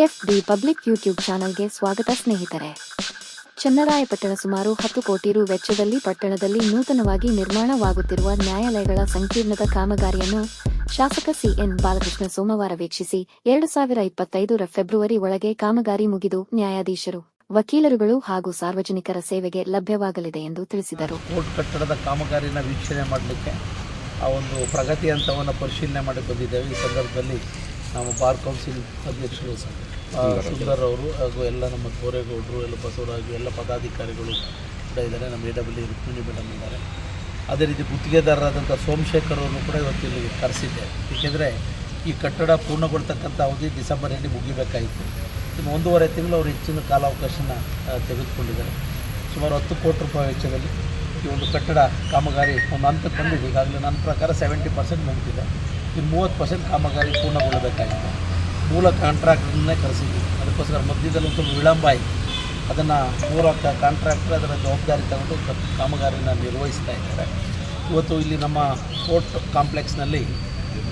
F D public YouTube ಚಾನಲ್ಗೆ ಸ್ವಾಗತ ಸ್ನೇಹಿತರೆ. ಚನ್ನರಾಯಪಟ್ಟಣ ಸುಮಾರು ಹತ್ತು ಕೋಟಿ ರು ವೆಚ್ಚದಲ್ಲಿ ಪಟ್ಟಣದಲ್ಲಿ ನೂತನವಾಗಿ ನಿರ್ಮಾಣವಾಗುತ್ತಿರುವ ನ್ಯಾಯಾಲಯಗಳ ಸಂಕೀರ್ಣದ ಕಾಮಗಾರಿಯನ್ನು ಶಾಸಕ ಸಿಎನ್ ಬಾಲಕೃಷ್ಣ ಸೋಮವಾರ ವೀಕ್ಷಿಸಿ ಎರಡು ಸಾವಿರ ಇಪ್ಪತ್ತೈದರ ಫೆಬ್ರವರಿ ಒಳಗೆ ಕಾಮಗಾರಿ ಮುಗಿದು ನ್ಯಾಯಾಧೀಶರು, ವಕೀಲರುಗಳು ಹಾಗೂ ಸಾರ್ವಜನಿಕರ ಸೇವೆಗೆ ಲಭ್ಯವಾಗಲಿದೆ ಎಂದು ತಿಳಿಸಿದರು. ಕಟ್ಟಡದ ಕಾಮಗಾರಿನ ವೀಕ್ಷಣೆ ಮಾಡಲಿಕ್ಕೆ ಆ ಒಂದು ಪ್ರಗತಿ ಹಂತವನ್ನು ಪರಿಶೀಲನೆ ಮಾಡಿ ಬಂದಿದ್ದೇವೆ ಈ ಸಂದರ್ಭದಲ್ಲಿ ನಮ್ಮ ಬಾರ್ ಕೌನ್ಸಿಲ್ ಅಧ್ಯಕ್ಷರು ಸುಂದರ್ ಅವರು. ಹಾಗೂ ಎಲ್ಲ ನಮ್ಮ ಕೋರೇಗೌಡರು ಎಲ್ಲ ಬಸವರಾಜು ಎಲ್ಲ ಪದಾಧಿಕಾರಿಗಳು ಕೂಡ ಇದ್ದಾರೆ. ನಮ್ಮ ಎ ಡಬ್ಲ್ಯೂ ರುಕ್ಮಿಣಿ ಮೇಡಮ್ ಇದ್ದಾರೆ. ಅದೇ ರೀತಿ ಗುತ್ತಿಗೆದಾರರಾದಂಥ ಸೋಮಶೇಖರ್ ಅವರನ್ನು ಕೂಡ ಇವತ್ತು ಇಲ್ಲಿ ಕರೆಸಿದ್ದೆ. ಏಕೆಂದರೆ ಈ ಕಟ್ಟಡ ಪೂರ್ಣಗೊಳ್ತಕ್ಕಂಥ ಅವಧಿ ಡಿಸೆಂಬರಲ್ಲಿ ಮುಗಿಬೇಕಾಯಿತು. ಇನ್ನು ಒಂದೂವರೆ ತಿಂಗಳು ಅವರು ಹೆಚ್ಚಿನ ಕಾಲಾವಕಾಶನ ತೆಗೆದುಕೊಂಡಿದ್ದಾರೆ. ಸುಮಾರು ಹತ್ತು ಕೋಟಿ ರೂಪಾಯಿ ವೆಚ್ಚದಲ್ಲಿ ಈ ಒಂದು ಕಟ್ಟಡ ಕಾಮಗಾರಿ ಒಂದು ಹಂತಕ್ಕೆ ಬಂದಿದೆ. ಈಗಾಗಲೇ ನನ್ನ ಪ್ರಕಾರ ಸೆವೆಂಟಿ ಪರ್ಸೆಂಟ್ ಮುಗಿದಿದೆ. ಇನ್ನು ಮೂವತ್ತು ಪರ್ಸೆಂಟ್ ಕಾಮಗಾರಿ ಪೂರ್ಣಗೊಳ್ಳಬೇಕಾಗಿದೆ. ಮೂಲ ಕಾಂಟ್ರಾಕ್ಟರ್ನೇ ಕರೆಸಿದ್ವಿ. ಅದಕ್ಕೋಸ್ಕರ ಮಧ್ಯದಲ್ಲಿ ಒಂದು ವಿಳಂಬ ಆಯಿತು. ಅದನ್ನು ಮೂಲ ಕಾಂಟ್ರಾಕ್ಟರ್ ಅದರ ಜವಾಬ್ದಾರಿ ತಗೊಂಡು ಕಾಮಗಾರಿನ ನಿರ್ವಹಿಸ್ತಾ ಇದ್ದಾರೆ. ಇವತ್ತು ಇಲ್ಲಿ ನಮ್ಮ ಕೋರ್ಟ್ ಕಾಂಪ್ಲೆಕ್ಸ್ನಲ್ಲಿ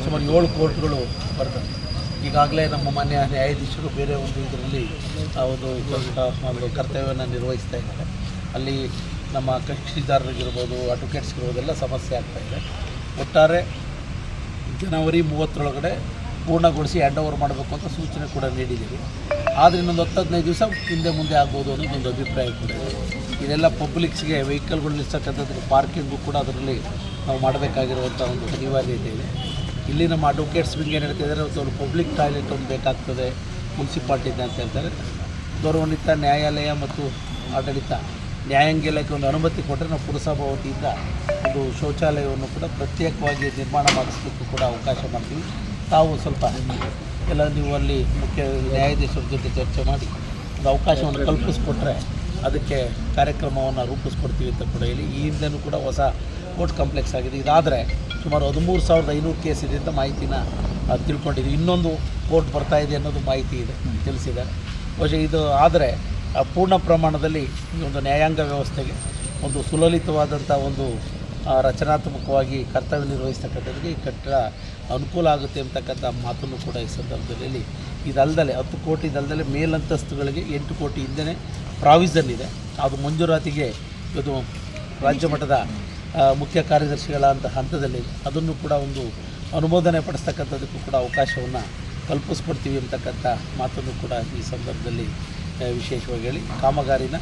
ಸುಮಾರು ಏಳು ಕೋರ್ಟ್ಗಳು ಬರ್ತವೆ. ಈಗಾಗಲೇ ನಮ್ಮ ಮಾನ್ಯ ನ್ಯಾಯಾಧೀಶರು ಬೇರೆ ಒಂದು ಇದರಲ್ಲಿ ಒಂದು ಕರ್ತವ್ಯವನ್ನು ನಿರ್ವಹಿಸ್ತಾ ಇದ್ದಾರೆ. ಅಲ್ಲಿ ನಮ್ಮ ಕಕ್ಷಿದಾರರಿಗಿರ್ಬೋದು ಅಡ್ವೊಕೇಟ್ಸ್ಗಿರ್ಬೋದೆಲ್ಲ ಸಮಸ್ಯೆ ಆಗ್ತಾಯಿದೆ ಒಟ್ಟಾರೆ ಜನವರಿ ಮೂವತ್ತರೊಳಗಡೆ ಪೂರ್ಣಗೊಳಿಸಿ ಹ್ಯಾಂಡ್ ಓವರ್ ಮಾಡಬೇಕು ಅಂತ ಸೂಚನೆ ಕೂಡ ನೀಡಿದ್ದೀವಿ. ಆದರೆ ಇನ್ನೊಂದು ಹತ್ತು ಹದಿನೈದು ದಿವಸ ಹಿಂದೆ ಮುಂದೆ ಆಗ್ಬೋದು ಅನ್ನೋದು ಒಂದು ಅಭಿಪ್ರಾಯ ಕೂಡ ಇದೆ. ಇದೆಲ್ಲ ಪಬ್ಲಿಕ್ಸ್ಗೆ ವೆಹಿಕಲ್ಗಳು ನಿಲ್ಲಿಸ್ತಕ್ಕಂಥದ್ದು ಪಾರ್ಕಿಂಗು ಕೂಡ ಅದರಲ್ಲಿ ನಾವು ಮಾಡಬೇಕಾಗಿರುವಂಥ ಒಂದು ಅನಿವಾರ್ಯತೆ ಇದೆ. ಇಲ್ಲಿ ನಮ್ಮ ಅಡ್ವೊಕೇಟ್ಸ್ ವಿಂಗ್ ಏನು ಹೇಳ್ತಿದ್ದಾರೆ ಒಂದು ಪಬ್ಲಿಕ್ ಟಾಯ್ಲೆಟ್ ಒಂದು ಬೇಕಾಗ್ತದೆ ಮುನ್ಸಿಪಾಲ್ಟಿಯಿಂದ ಅಂತ ಹೇಳ್ತಾರೆ ಗೌರವಾನ್ವಿತ ನ್ಯಾಯಾಲಯ ಮತ್ತು ಆಡಳಿತ ನ್ಯಾಯಾಂಗ ಇಲಾಖೆ ಒಂದು ಅನುಮತಿ ಕೊಟ್ಟರೆ ನಾವು ಪುರಸಭಾ ವತಿಯಿಂದ ಒಂದು ಶೌಚಾಲಯವನ್ನು ಕೂಡ ಪ್ರತ್ಯೇಕವಾಗಿ ನಿರ್ಮಾಣ ಮಾಡಿಸ್ಲಿಕ್ಕೂ ಕೂಡ ಅವಕಾಶ ಮಾಡ್ತೀವಿ. ತಾವು ಸ್ವಲ್ಪ ಎಲ್ಲ ನೀವು ಅಲ್ಲಿ ಮುಖ್ಯ ನ್ಯಾಯಾಧೀಶರ ಜೊತೆ ಚರ್ಚೆ ಮಾಡಿ ಒಂದು ಅವಕಾಶವನ್ನು ಕಲ್ಪಿಸ್ಕೊಟ್ರೆ ಅದಕ್ಕೆ ಕಾರ್ಯಕ್ರಮವನ್ನು ರೂಪಿಸ್ಕೊಡ್ತೀವಿ ಅಂತ ಕೂಡ ಹೇಳಿ ಈ ಹಿಂದೆನೂ ಕೂಡ ಹೊಸ ಕೋರ್ಟ್ ಕಾಂಪ್ಲೆಕ್ಸ್ ಆಗಿದೆ. ಇದಾದರೆ ಸುಮಾರು ಹದಿಮೂರು ಸಾವಿರದ ಐನೂರು ಕೇಸ್ ಇದೆ ಅಂತ ಮಾಹಿತಿನ ತಿಳ್ಕೊಂಡಿದ್ದೀವಿ ಇನ್ನೊಂದು ಕೋರ್ಟ್ ಬರ್ತಾ ಅನ್ನೋದು ಮಾಹಿತಿ ಇದೆ ತಿಳಿಸಿದೆ ಬಹುಶಃ ಇದು ಆದರೆ ಪೂರ್ಣ ಪ್ರಮಾಣದಲ್ಲಿ ಈ ಒಂದು ನ್ಯಾಯಾಂಗ ವ್ಯವಸ್ಥೆಗೆ ಒಂದು ಸುಲಲಿತವಾದಂಥ ಒಂದು ರಚನಾತ್ಮಕವಾಗಿ ಕರ್ತವ್ಯ ನಿರ್ವಹಿಸ್ತಕ್ಕಂಥದ್ದಕ್ಕೆ ಈ ಕಟ್ಟಡ ಅನುಕೂಲ ಆಗುತ್ತೆ ಅಂತಕ್ಕಂಥ ಮಾತನ್ನು ಕೂಡ ಈ ಸಂದರ್ಭದಲ್ಲಿ ಇದಲ್ದಲೆ ಹತ್ತು ಕೋಟಿ ಇದಲ್ದಲೆ ಮೇಲಂತಸ್ತುಗಳಿಗೆ ಎಂಟು ಕೋಟಿ ಹಿಂದೆ ಪ್ರಾವಿಸನ್ ಇದೆ. ಅದು ಮಂಜೂರಾತಿಗೆ ಇದು ರಾಜ್ಯ ಮಟ್ಟದ ಮುಖ್ಯ ಕಾರ್ಯದರ್ಶಿಗಳ ಅಂತ ಹಂತದಲ್ಲಿ ಅದನ್ನು ಕೂಡ ಒಂದು ಅನುಮೋದನೆ ಪಡಿಸ್ತಕ್ಕಂಥದ್ದಕ್ಕೂ ಕೂಡ ಅವಕಾಶವನ್ನು ಕಲ್ಪಿಸ್ಕೊಡ್ತೀವಿ ಅಂತಕ್ಕಂಥ ಮಾತನ್ನು ಕೂಡ ಈ ಸಂದರ್ಭದಲ್ಲಿ ವಿಶೇಷವಾಗಿ ಹೇಳಿ ಕಾಮಗಾರಿನ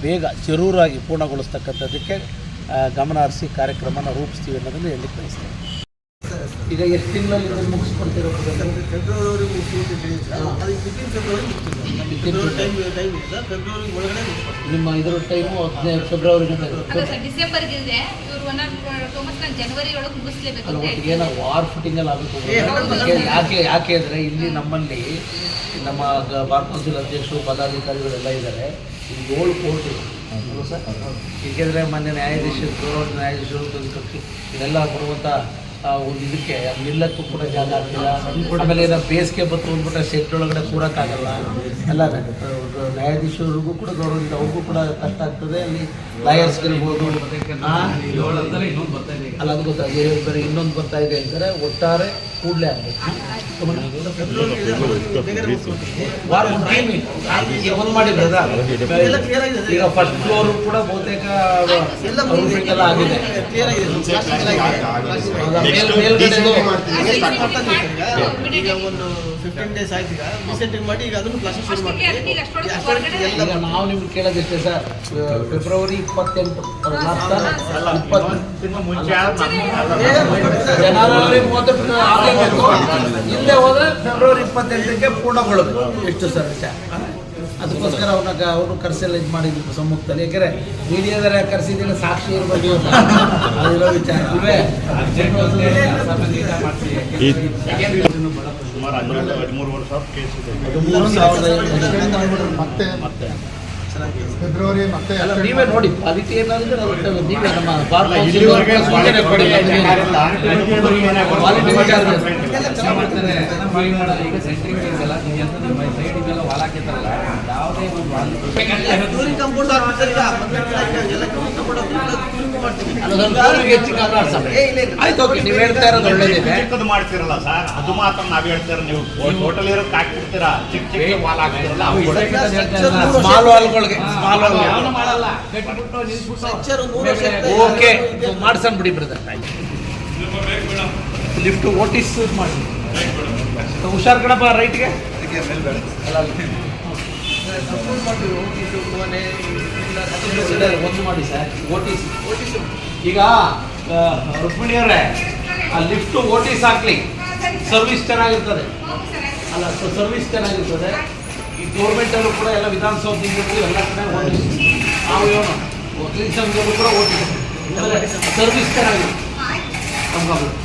ಬೇಗ ಜರೂರಾಗಿ ಪೂರ್ಣಗೊಳಿಸ್ತಕ್ಕಂಥದ್ದಕ್ಕೆ ಗಮನ ಹರಿಸಿ ಕಾರ್ಯಕ್ರಮನ ರೂಪಿಸ್ತೀವಿ ಅನ್ನೋದನ್ನು ಹೇಳಿ ಬಯಸ್ತೇನೆ ಈಗ ಎಷ್ಟು ತಿಂಗಳಲ್ಲಿ ಇದನ್ನು ಮುಗಿಸ್ಕೊಡ್ತಿರೋ ಫೆಬ್ರವರಿ ಮುಗಿಸ್ಬಿಟ್ಟಿದ್ದೀವಿ ಸರ್ ಅದಕ್ಕೆ ಬಿಟ್ಟಿನ ಫೆಬ್ರವರಿ ಮುಗಿಸ್ತೀವಿ ಫೆಬ್ರವರಿ ಟೈಮ್ ಟೈಮ್ ಇದೆ ಫೆಬ್ರವರಿ ಒಳಗಡೆ ನಿಮ್ಮ ಇದರ ಟೈಮು ಹದಿನೈದು ಫೆಬ್ರವರಿ ಡಿಸೆಂಬರ್ಗೆ ಇದೆ ಇವರು ಒನ್ ಆರ್ ಜನವರಿ ಒಳಗೆ ಮುಗಿಸ್ಲೇಬೇಕು ಏನೋ ವಾರ್ ಫುಟಿಂಗಲ್ಲಿ. ಆಗಬೇಕು ಯಾಕೆ ಯಾಕೆ ಅಂದರೆ ಇಲ್ಲಿ ನಮ್ಮಲ್ಲಿ ನಮ್ಮ ಬಾರ್ ಕೌನ್ಸಿಲ್ ಅಧ್ಯಕ್ಷರು ಪದಾಧಿಕಾರಿಗಳೆಲ್ಲ ಇದ್ದಾರೆ ಇಲ್ಲಿ ಏಳು ಕೋರ್ಟ್ ಇದೆ ಸರ್ ಏಕೆಂದರೆ ಮೊನ್ನೆ ನ್ಯಾಯಾಧೀಶರು ಗೌರವ ನ್ಯಾಯಾಧೀಶರು ಇದೆಲ್ಲ ಆ, ಒಂದು ಇದಕ್ಕೆ ನಿಲ್ಲಕ್ಕೂ ಕೂಡ ಜಾಗ ಆಗ್ತಿಲ್ಲ. ಆಮೇಲೆ ಏನೋ ಬೇಸಿಗೆ ಬಂತು ಅಂದ್ಬಿಟ್ರೆ ಸೆಟ್ ಒಳಗಡೆ ಕೂರಕ್ಕಾಗಲ್ಲ ಎಲ್ಲ ನ್ಯಾಯಾಧೀಶರಿಗೂ ಕೂಡ ಗೌರವದಿಂದ ಅವ್ರಿಗೂ ಕೂಡ ಕಷ್ಟ ಆಗ್ತದೆ. ಅಲ್ಲಿ ಲಾಯರ್ಸ್ಗಿರ್ಬೋದು ಅಲ್ಲ ಅದು ಗೊತ್ತಾಗಿದೆ ಬೇರೆ ಇನ್ನೊಂದು ಬರ್ತಾ ಇದೆ ಅಂತಾರೆ ಒಟ್ಟಾರೆ ಕೂಡಲೇ ಆಗಬೇಕು. ಒಂದು ಈಗ ಮಾಡಿ ಫಸ್ಟ್ ಫ್ಲೋರ್ ಕೂಡ ಬಹುತೇಕ ಎಲ್ಲ ಆಗಿದೆ. ಈಗ. ಒಂದು ಫಿಫ್ಟೀನ್ ಡೇಸ್ ಆಯ್ತು ಈಗ. ರೀಸೆಂಟ್ ಮಾಡಿ ಈಗ ಅದನ್ನು ಶುರು ಈಗ ಮಾಡ್ತೀವಿ ಎಲ್ಲ ನಾವು ನಿಮ್ಗೆ ಕೇಳೋದಿಷ್ಟೇ ಸರ್ ಫೆಬ್ರವರಿ ಇಪ್ಪತ್ತೆಂಟು ಜನವರಿ ಮೂವತ್ತೆಂಟು ಹಿಂದೆ ಹೋದ್ರೆ ಫೆಬ್ರವರಿ ಇಪ್ಪತ್ತೆಂಟಕ್ಕೆ ಪೂರ್ಣಗೊಳ್ಳಬೇಕು ಎಷ್ಟು ಸರ್ ಅದಕ್ಕೋಸ್ಕರ ಅವ್ರನ್ನ ಅವ್ರನ್ನ ಕರೆಸೆಲ್ಲ ಇದು ಮಾಡಿದ್ರು ಸಮ್ಮುಖದಲ್ಲಿ ಯಾಕಂದ್ರೆ ಮೀಡಿಯಾದಲ್ಲಿ ಕರೆಸಿದ್ರೆ ಸಾಕ್ಷಿ ಇರ್ಬೋದು ಅಂತ. ಅದಿರೋ ವಿಚಾರ. ಸುಮಾರು ಹದಿಮೂರು ವರ್ಷ ಕೇಸ್ ಇದೆ. ಮತ್ತೆ. ಮತ್ತೆ. ಚೆನ್ನಾಗಿದೆ. ಫೆಬ್ರವರಿ ಮತ್ತೆ ಅಲ್ಲ ನೀವೇ ನೋಡಿ ಕ್ವಾಲಿಟಿ ಏನಾದ್ರೆ ನೀವೇ ನಮ್ಮ ಸೂಚನೆ ಕೊಡಿ. ವಿಚಾರದಲ್ಲಿ ಈಗ ಸೆಂಟ್ರಿಂಗ್ ಇದೆಲ್ಲ ಸೈಡ್ ಇದೆಲ್ಲ ಯಾವುದೇ ಒಂದು ಕಂಪೌಂಡ್. ಆಯ್ತು ಓಕೆ ನೀವು ಹೇಳ್ತಾ ಇರೋದು ಒಳ್ಳೇದಿದೆ. ಚಿಕ್ಕದು ಮಾಡ್ತಿರಲ್ಲ ಸರ್ ಅದು ಮಾತ್ರ ನಾವ್ ಹೇಳ್ತೀರ ನೀವು ಟೋಟಲ್ ಇರೋದು ಹಾಕ್ಬಿಡ್ತೀರಾ? ಚಿಕ್ಕ ಚಿಕ್ಕ ವಾಲ್ ಹಾಕ್ತಿರಲ್ಲ ಸ್ಮಾಲ್ ವಾಲ್ಗಳಿಗೆ ಓಕೆ ಮಾಡ್ಸನ್ ಬಿಡಿ ಬ್ರದರ್ ಲಿಫ್ಟ್ ಓಟಿಸ್ ಮಾಡಿ. ಹುಷಾರ್ ಕಣಪ್ಪ ರೈಟ್ಗೆ. ಒಂದು ಮಾಡಿ ಸರ್ ಓಟಿಸ್ ಈಗ ರುಕ್ಮಿಣಿ ಅವರೇ ಆ ಲಿಫ್ಟ್ ಓಟಿಸ್ ಹಾಕ್ಲಿ. ಸರ್ವಿಸ್ ಚೆನ್ನಾಗಿರ್ತದೆ. ಅಲ್ಲ ಸರ್ವಿಸ್ ಚೆನ್ನಾಗಿರ್ತದೆ. ಗೌರ್ಮೆಂಟಲ್ಲೂ ಕೂಡ ಎಲ್ಲ ವಿಧಾನಸೌಧದಿಂದ ಎಲ್ಲ ಕಡೆ ಓಟಿಸ್ ನಾವು ಏನು ವಕೀಲ ಸಂಘದಲ್ಲೂ ಕೂಡ ಓಟಿಸ್ ಸರ್ವಿಸ್ ಚೆನ್ನಾಗಿದೆ. ನಮ್ಗೆ